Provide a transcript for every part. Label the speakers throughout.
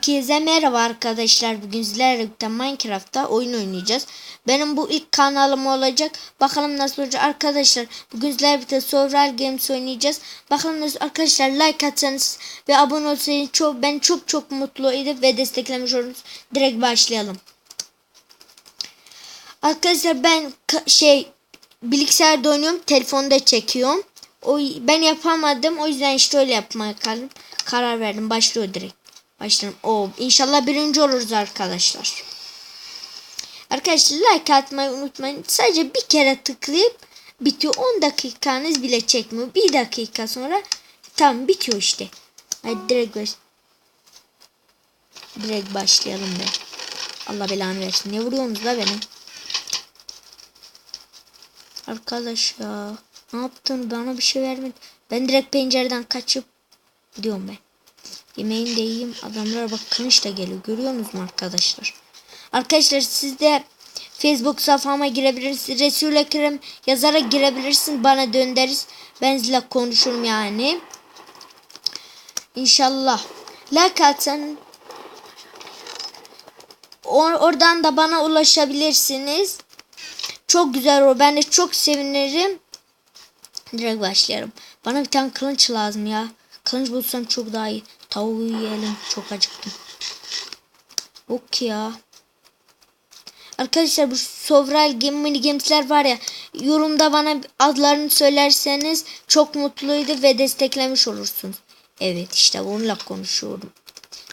Speaker 1: Herkese merhaba arkadaşlar. Bugün sizlerle birlikte Minecraft'ta oyun oynayacağız. Benim bu ilk kanalım olacak. Bakalım nasıl olacak arkadaşlar. Bugün sizlerle birlikte Survival Games oynayacağız. Bakalım nasıl arkadaşlar like atsanız ve abone olsanız çok ben çok çok mutlu edip ve desteklemiş oluruz. Direkt başlayalım. Arkadaşlar ben şey bilgisayarda oynuyorum. Telefonda çekiyorum. O ben yapamadım. O yüzden işte öyle yapmaya karar verdim. Başlıyor direkt. Başlayalım. O inşallah birinci oluruz arkadaşlar. Arkadaşlar like atmayı unutmayın. Sadece bir kere tıklayıp bitiyor. 10 dakikanız bile çekmiyor. Bir dakika sonra tam bitiyor işte. Hadi direkt baş direkt başlayalım be. Allah belanı versin. Ne vuruyorsunuz la beni? Arkadaş ya. Ne yaptın? Bana bir şey vermedi. Ben direkt pencereden kaçıp gidiyorum ben. Yemeğini de yiyeyim. Adamlar bak kılıç da geliyor. Görüyor musunuz arkadaşlar? Arkadaşlar siz de Facebook sayfama girebilirsiniz. Resul Ekrem yazarak girebilirsin. Bana dönderiz. Ben sizinle konuşurum yani. İnşallah. Like atsan Or- oradan da bana ulaşabilirsiniz. Çok güzel o. Ben de çok sevinirim. Direkt başlayalım. Bana bir tane kılıç lazım ya. Kılıç bulsam çok daha iyi. Tavuğu yiyelim. Çok acıktım. Ok ya. Arkadaşlar bu Sovral Game Mini Games'ler var ya yorumda bana adlarını söylerseniz çok mutluydu ve desteklemiş olursunuz. Evet işte onunla konuşuyorum.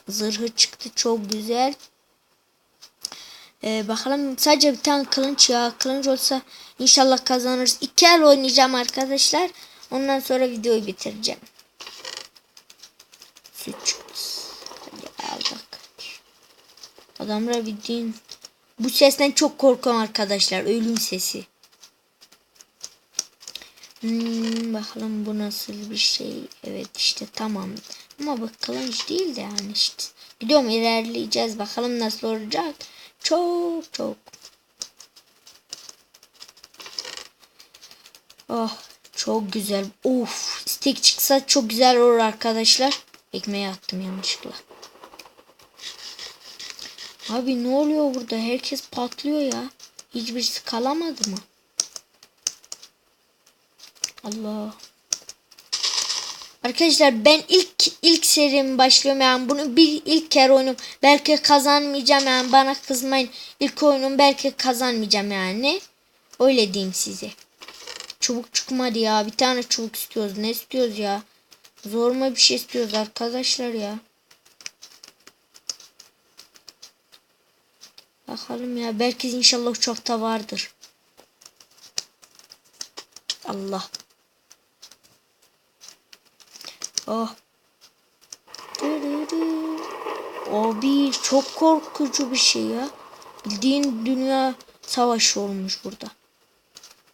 Speaker 1: Zırhı çıktı çok güzel. Ee, bakalım sadece bir tane kılıç ya. Kılıç olsa inşallah kazanırız. İki el oynayacağım arkadaşlar. Ondan sonra videoyu bitireceğim. Süt çıktı. Hadi aldık. Adamlar bildiğin. Bu sesten çok korkuyorum arkadaşlar. Ölüm sesi. Hmm, bakalım bu nasıl bir şey. Evet işte tamam. Ama bak kılıç değil de yani işte. Gidiyorum ilerleyeceğiz. Bakalım nasıl olacak. Çok çok. Oh çok güzel. Of steak çıksa çok güzel olur arkadaşlar. Ekmeğe attım yanlışlıkla. Abi ne oluyor burada? Herkes patlıyor ya. Hiçbirisi kalamadı mı? Allah. Arkadaşlar ben ilk ilk serim başlıyorum yani bunu bir ilk kere oynuyorum. Belki kazanmayacağım yani bana kızmayın. İlk oyunum belki kazanmayacağım yani. Öyle diyeyim size. Çubuk çıkmadı ya. Bir tane çubuk istiyoruz. Ne istiyoruz ya? Zor mu bir şey istiyoruz arkadaşlar ya. Bakalım ya. Belki inşallah uçakta vardır. Allah. Oh. Abi çok korkucu bir şey ya. Bildiğin dünya savaşı olmuş burada.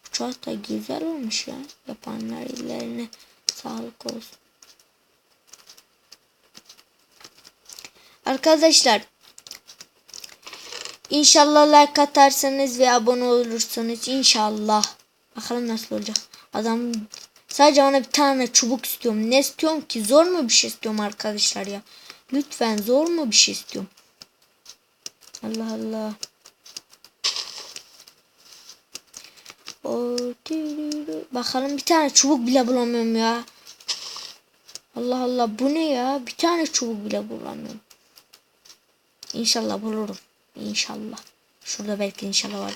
Speaker 1: Uçak da güzel olmuş ya. Yapanlar ellerine sağlık olsun. Arkadaşlar İnşallah like atarsanız ve abone olursanız inşallah. Bakalım nasıl olacak. Adam sadece ona bir tane çubuk istiyorum. Ne istiyorum ki? Zor mu bir şey istiyorum arkadaşlar ya? Lütfen zor mu bir şey istiyorum? Allah Allah. O, Bakalım bir tane çubuk bile bulamıyorum ya. Allah Allah bu ne ya? Bir tane çubuk bile bulamıyorum. İnşallah bulurum. İnşallah. Şurada belki inşallah var.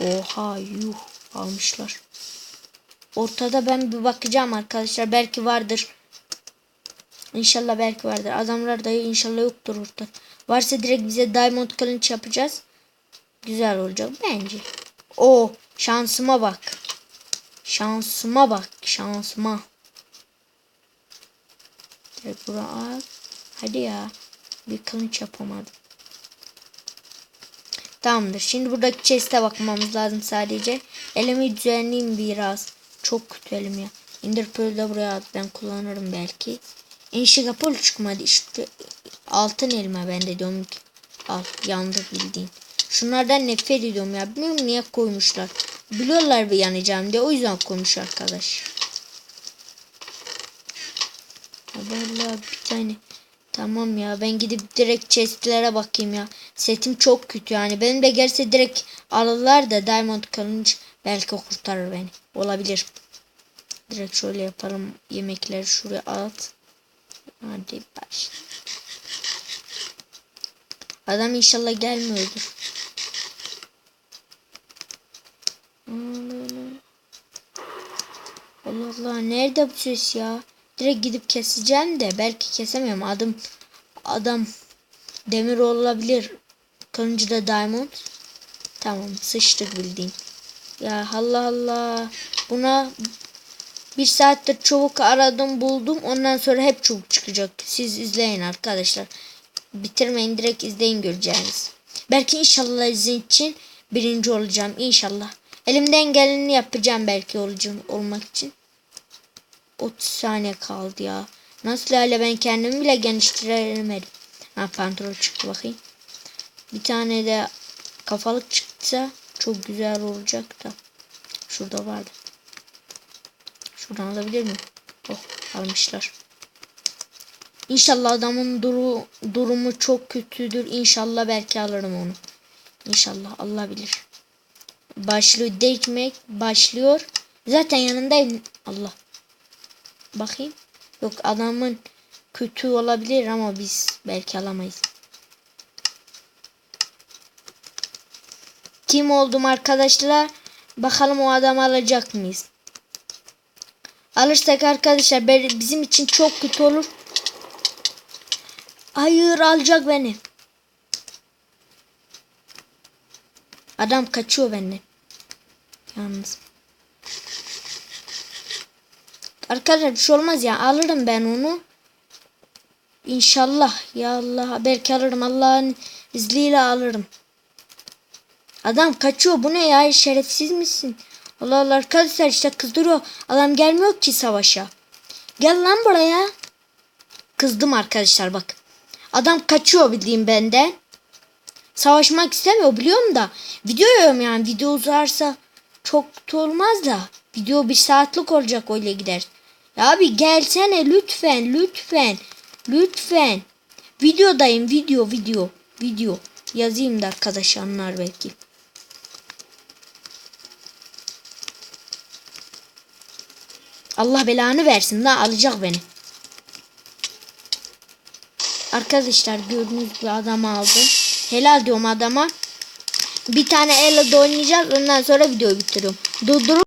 Speaker 1: Oha yuh almışlar. Ortada ben bir bakacağım arkadaşlar. Belki vardır. İnşallah belki vardır. Adamlar da inşallah yoktur orada. Varsa direkt bize diamond kılıç yapacağız. Güzel olacak bence. O şansıma bak. Şansıma bak. Şansıma. Direkt buraya al. Hadi ya. Bir kılıç yapamadım. Tamamdır. Şimdi buradaki chest'e bakmamız lazım sadece. Elimi düzenleyeyim biraz. Çok kötü elim ya. İndir de buraya. Ben kullanırım belki. Enşigapol çıkmadı. İşte altın elma ben de diyorum ki. Al yandı bildiğin. Şunlardan nefret ediyorum ya. Bilmiyorum niye koymuşlar. Biliyorlar bir yanacağım diye. O yüzden koymuş arkadaş. Valla bir tane. Tamam ya ben gidip direkt chestlere bakayım ya. Setim çok kötü yani. Benim de gelse direkt alırlar da Diamond kılıç belki kurtarır beni. Olabilir. Direkt şöyle yapalım. Yemekleri şuraya at. Hadi baş. Adam inşallah gelmiyordur. Allah Allah nerede bu ses ya? Direkt gidip keseceğim de belki kesemiyorum. Adım adam demir olabilir. Kılıncı da diamond. Tamam sıçtık bildiğin. Ya Allah Allah. Buna bir saattir çubuk aradım buldum. Ondan sonra hep çubuk çıkacak. Siz izleyin arkadaşlar. Bitirmeyin direkt izleyin göreceğiniz. Belki inşallah izin için birinci olacağım. İnşallah. Elimden geleni yapacağım belki olacağım olmak için. 30 saniye kaldı ya. Nasıl öyle ben kendimi bile geliştiremedim. Ha pantolon çıktı bakayım. Bir tane de kafalık çıksa çok güzel olacak da. Şurada vardı. Şuradan alabilir miyim? Oh almışlar. İnşallah adamın duru, durumu çok kötüdür. İnşallah belki alırım onu. İnşallah Allah bilir. Başlıyor dekmek başlıyor. Zaten yanındayım. Allah. Bakayım. Yok adamın kötü olabilir ama biz belki alamayız. Kim oldum arkadaşlar? Bakalım o adam alacak mıyız? Alırsak arkadaşlar bizim için çok kötü olur. Hayır alacak beni. Adam kaçıyor benden. Yalnız. Arkadaşlar bir şey olmaz ya. Alırım ben onu. İnşallah. Ya Allah. Belki alırım. Allah'ın izniyle alırım. Adam kaçıyor. Bu ne ya? Şerefsiz misin? Allah Allah arkadaşlar işte kızdırıyor. Adam gelmiyor ki savaşa. Gel lan buraya. Kızdım arkadaşlar bak. Adam kaçıyor bildiğim benden. Savaşmak istemiyor biliyorum da. Video yiyorum yani. Video uzarsa çok olmaz da. Video bir saatlik olacak öyle gider. Abi gelsene lütfen lütfen. Lütfen. Videodayım video video. Video. Yazayım da arkadaş anlar belki. Allah belanı versin la alacak beni. Arkadaşlar gördüğünüz bir adam aldı. Helal diyorum adama. Bir tane elle oynayacağız. Ondan sonra videoyu bitiriyorum. Durdurup